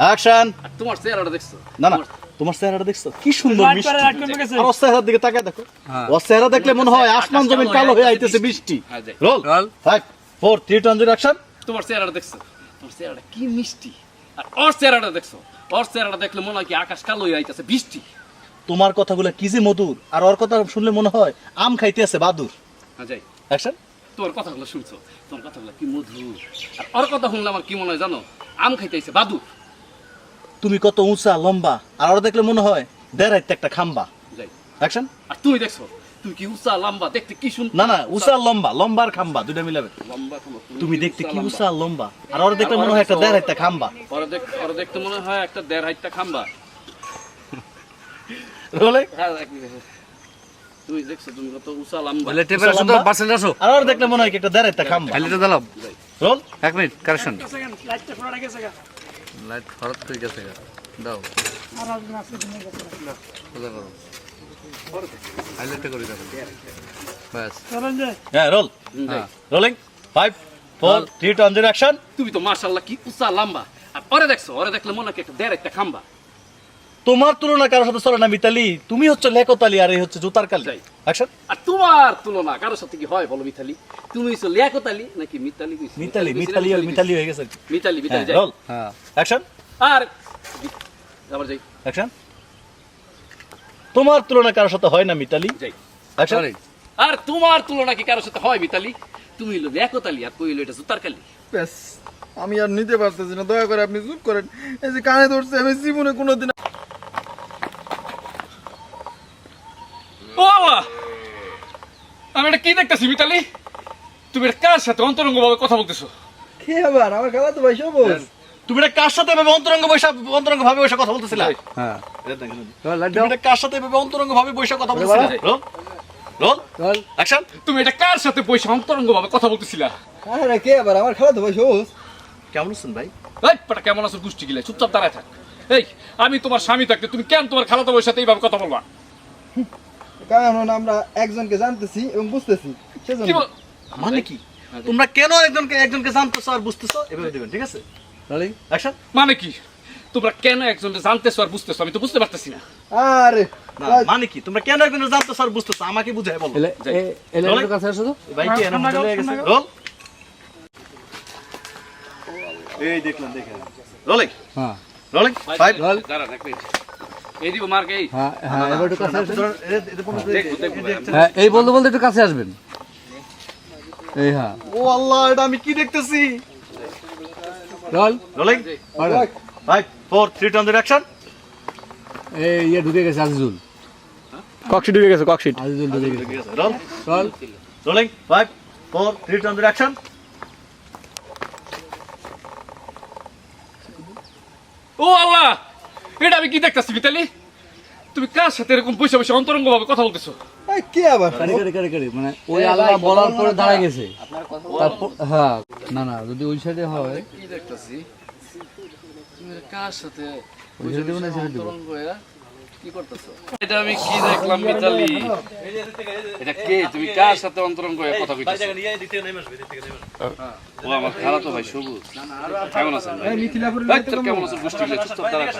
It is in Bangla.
অ্যাকশন তোমার চেহারাটা দেখছ? না না তোমার চেহারাটা দেখছ? কি সুন্দর মিষ্টি। আর ওর চেহারার দিকে তাকায় দেখো। হ্যাঁ। ওর চেহারা দেখলে মনে হয় আসমান জমিন কালো হয়ে আইতেছে বৃষ্টি। হ্যাঁ, roll. Five four three two action তোমার চেহারাটা দেখছ? তোমার চেহারাটা কি মিষ্টি। আর ওর চেহারাটা দেখছ? ওর চেহারাটা দেখলে মনে হয় কি আকাশ কালো হয়ে আইতেছে বৃষ্টি। তোমার কথাগুলো কি যে মধুর। আর ওর কথা শুনলে মনে হয় আম খাইতে আছে বাদুর। হ্যাঁ যাই। অ্যাকশন তোমার কথাগুলো শুনছো? তোমার কথাগুলো কি মধুর। আর ওর কথা শুনলে আমার কি মনে হয় জানো? আম খাইতেছে বাদু তুমি কত উঁচা লম্বা আর ওরা দেখলে মনে হয় দেড়াইতে একটা খাম্বা। অ্যাকশন আর তুমি দেখছ তুমি কি উঁচা লম্বা দেখতে কি শুন না না উঁচা লম্বা লম্বার খাম্বা দুইটা মিলাবে। লম্বা খাম্বা, তুমি দেখতে কি লম্বা। উঁচা লম্বা আর ওরা দেখলে মনে হয় একটা দেড়াইতে খাম্বা। ওরা দেখ ওরা দেখতে মনে হয় একটা দেড় হাইটটা খাম্বা। রোলে হ্যাঁ। তুমি দেখছ তুমি কত উঁচা লম্বা। বলে টেপের উঁচা শুধু আসো। আর ওরা দেখলে মনে হয় একটা দেড়াইতে খাম্বা। খালিটা রোল এক মিনিট কারেকশন লাইটটা লাইট খরচ হয়ে গেছে দাও। সোজা করো। হাইলাইটটা করে ব্যাস। হ্যাঁ রোল। হ্যাঁ rolling. Five four three two action তুমি তো মার্শাল্লাহ কি উঁচা লাম্বা। আর পরে দেখছ ওরে দেখলে মনে হয় একটা দেড় একটা খাম্বা। তোমার তুলনা কারোর সাথে চলে না মিতালি তুমি হচ্ছে লেকতালি আর এই হচ্ছে জুতার কালি। যাই। অ্যাকশন? আর তোমার তুলনা কারোর সাথে কি হয় বলো মিথালি তুমি হইছো লিয়াকতালি নাকি মিতালি কইছো? মিতালি না মিতালি আর মিতালি? হয়ে গেছে মিতালি মিতালি হ্যাঁ যাই। হ্যাঁ। অ্যাকশন? আর আবার যাই। অ্যাকশন? তোমার তুলনা কারোর সাথে হয় না মিতালি? যাই। অ্যাকশন? আর। তোমার তুলনা কি কারোর সাথে হয় মিতালি? তুমি হইল লিয়াকতালি আর কইলো এটা জুতার কালি? ব্যাস আমি আর নিতে পারতেছি না। দয়া করে আপনি চুপ করেন। এই যে কানে ধরছে আমি জীবনে কোনোদিন ও বাবা আমি এটা কি দেখতেছি মিতালি? তুমি এটা কার সাথে অন্তরঙ্গ ভাবে কথা বলতেছো? কে আবার? আমার খালা তো ভাই সবুজ। তুমি এটা কার সাথে এভাবে অন্তরঙ্গ বৈশা অন্তরঙ্গ ভাবে বৈশা কথা বলতেছিলা? হ্যাঁ। তুমি এটা কার সাথে এভাবে অন্তরঙ্গ ভাবে বৈশা কথা বলতেছিলা? Roll roll action. তুমি এটা কার সাথে পয়সা অন্তরঙ্গ ভাবে কথা বলতেছিলা? আরে কে আবার? আমার খালা তো ভাই সবুজ। কেমন আছেন ভাই? এই পাটা কেমন আছো? গোষ্ঠী গিলে চুপচাপ দাঁড়ায় থাক। এই আমি তোমার স্বামী থাকতে তুমি কেন তোমার খালাতো বউয়ের সাথে এইভাবে কথা বলবা? কারণ আমরা একজনকে জানতেছি এবং বুঝতেছি সেজন্য। মানে কি? তোমরা কেন একজনকে একজনকে জানতেছো আর বুঝতেছো? এভাবে দিবেন ঠিক আছে? Rolling action. মানে কি? তোমরা কেন একজনকে জানতেছো আর বুঝতেছো? আমি তো বুঝতে পারতেছি না। আরে মানে কি? তোমরা কেন একজনকে জানতেছো আর বুঝতেছো? আমাকে বুঝাই বলো। এলে এলে রোলিং। কাছে আসো তো। ভাই কি এরকম গেল, গেছে। রোল। এই দেখলাম দেখে রোলিং? হ্যাঁ। রোলিং? Five roll. দাঁড়ান এক মিনিট। এই হ্যাঁ হ্যাঁ হ্যাঁ বলতে বলতে একটু কাছে আসবেন। এই হ্যাঁ। ও আল্লাহ এটা আমি কি দেখতেছি? Roll rolling five four three two action এই ইয়ে ঢুকে গেছে আজিজুল। কক্সিট ঢুকে গেছে কক্সিট আজিজুল ঢুকে গেছে। Roll roll rolling five four three two action ও আল্লাহ! এটা আমি কি দেখতেছি মিতালি? তুমি কার সাথে এরকম বসে বসে অন্তরঙ্গ ভাবে কথা বলতেছো? কে আবার? কারি কারি কারি কারি? মানে ওই আল্লাহ বলার পরে দাঁড়ায় গেছে। তারপর হ্যাঁ না না যদি ওই সাইডে হয় কি দেখতেছি? কার সাথে ওই সাইডে অন্তরঙ্গ হয়ে কি করতেছো? এটা আমি কি দেখলাম মিতালি? এটা কে? তুমি কার সাথে অন্তরঙ্গ হয়ে কথা কইতেছো? ও আমার খালাতো ভাই সবুজ। কেমন আছেন ভাই? তোর কেমন আছেন? গোষ্ঠী থাক।